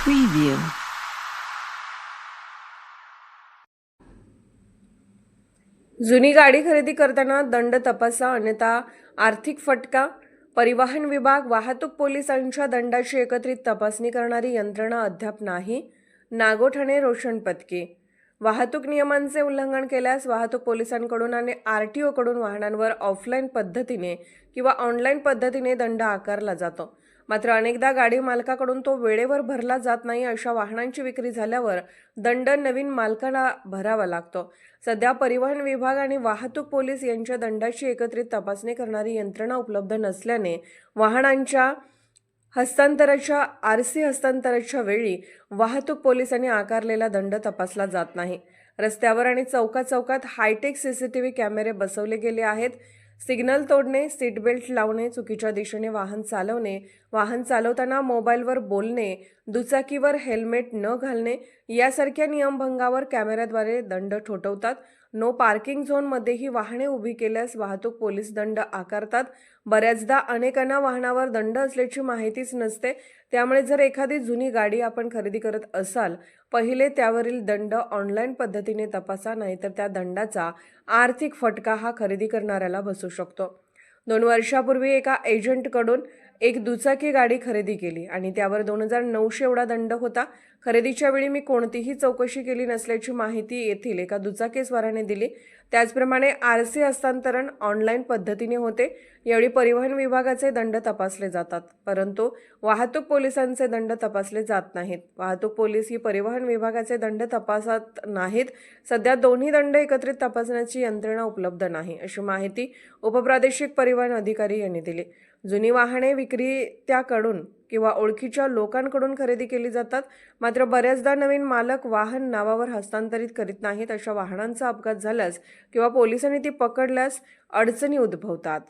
Preview. जुनी गाडी खरेदी करताना दंड तपासा अन्यथा आर्थिक फटका? परिवहन विभाग वाहतूक पोलिसांच्या दंडाची एकत्रित तपासणी करणारी यंत्रणा अद्याप नाही. नागोठणे रोशन पत्के वाहतूक नियमांचे उल्लंघन केल्यास वाहतूक पोलिसांकडून आणि आर टी ओकडून वाहनांवर ऑफलाईन पद्धतीने किंवा ऑनलाईन पद्धतीने दंड आकारला जातो. मात्र अनेकदा गाडी मालकाकडून तो वेळेवर भरला जात नाही अशा वाहनांची विक्री झाल्यावर दंड नवीन मालकाला भरावा लागतो. सध्या परिवहन विभाग आणि वाहतूक पोलीस यांच्या दंडाची एकत्रित तपासणी करणारी यंत्रणा उपलब्ध नसल्याने वाहनांच्या हस्तांतराच्या आर सी हस्तांतराच्या वेळी वाहतूक पोलिसांनी आकारलेला दंड तपासला जात नाही. रस्त्यावर आणि चौका चौकात हायटेक सीसीटीव्ही कॅमेरे बसवले गेले आहेत. सिग्नल तोडणे सीट बेल्ट लावणे चुकीच्या दिशेने वाहन चालवणे वाहन चालवताना मोबाईलवर बोलणे दुचाकीवर हेल्मेट न घालणे यासारख्या नियमभंगावर कॅमेऱ्याद्वारे दंड ठोठवतात. नो पार्किंग झोनमध्येही वाहने उभी केल्यास वाहतूक पोलीस दंड आकारतात. बऱ्याचदा अनेकांना वाहनावर दंड असल्याची माहितीच नसते. त्यामुळे जर एखादी जुनी गाडी आपण खरेदी करत असाल पहिले त्यावरील दंड ऑनलाईन पद्धतीने तपासा नाहीतर त्या दंडाचा आर्थिक फटका हा खरेदी करणाऱ्याला बसू शकतो. दोन वर्षापूर्वी एका एजंटकडून एक दुचाकी गाडी खरेदी केली आणि त्यावर दोन हजार नऊशे एवढा दंड होता. खरेदीच्या वेळी मी कोणतीही चौकशी केली नसल्याची माहिती येथील एका दुचाकीस्वाराने दिली. त्याचप्रमाणे आर सी हस्तांतरण ऑनलाईन पद्धतीने होते. यावेळी परिवहन विभागाचे दंड तपासले जातात. परंतु वाहतूक पोलिसांचे दंड तपासले जात नाहीत. वाहतूक पोलीस ही परिवहन विभागाचे दंड तपासत नाहीत. सध्या दोन्ही दंड एकत्रित तपासण्याची यंत्रणा उपलब्ध नाही अशी माहिती उपप्रादेशिक परिवहन अधिकारी यांनी दिली. जुनी वाहने विक्रेत्याकडून किंवा ओळखीच्या लोकांकडून खरेदी केली जातात मात्र बऱ्याचदा नवीन मालक वाहन नावावर हस्तांतरित करीत नाहीत अशा वाहनांचा अपघात झाल्यास किंवा पोलिसांनी ती पकडल्यास अडचणी उद्भवतात.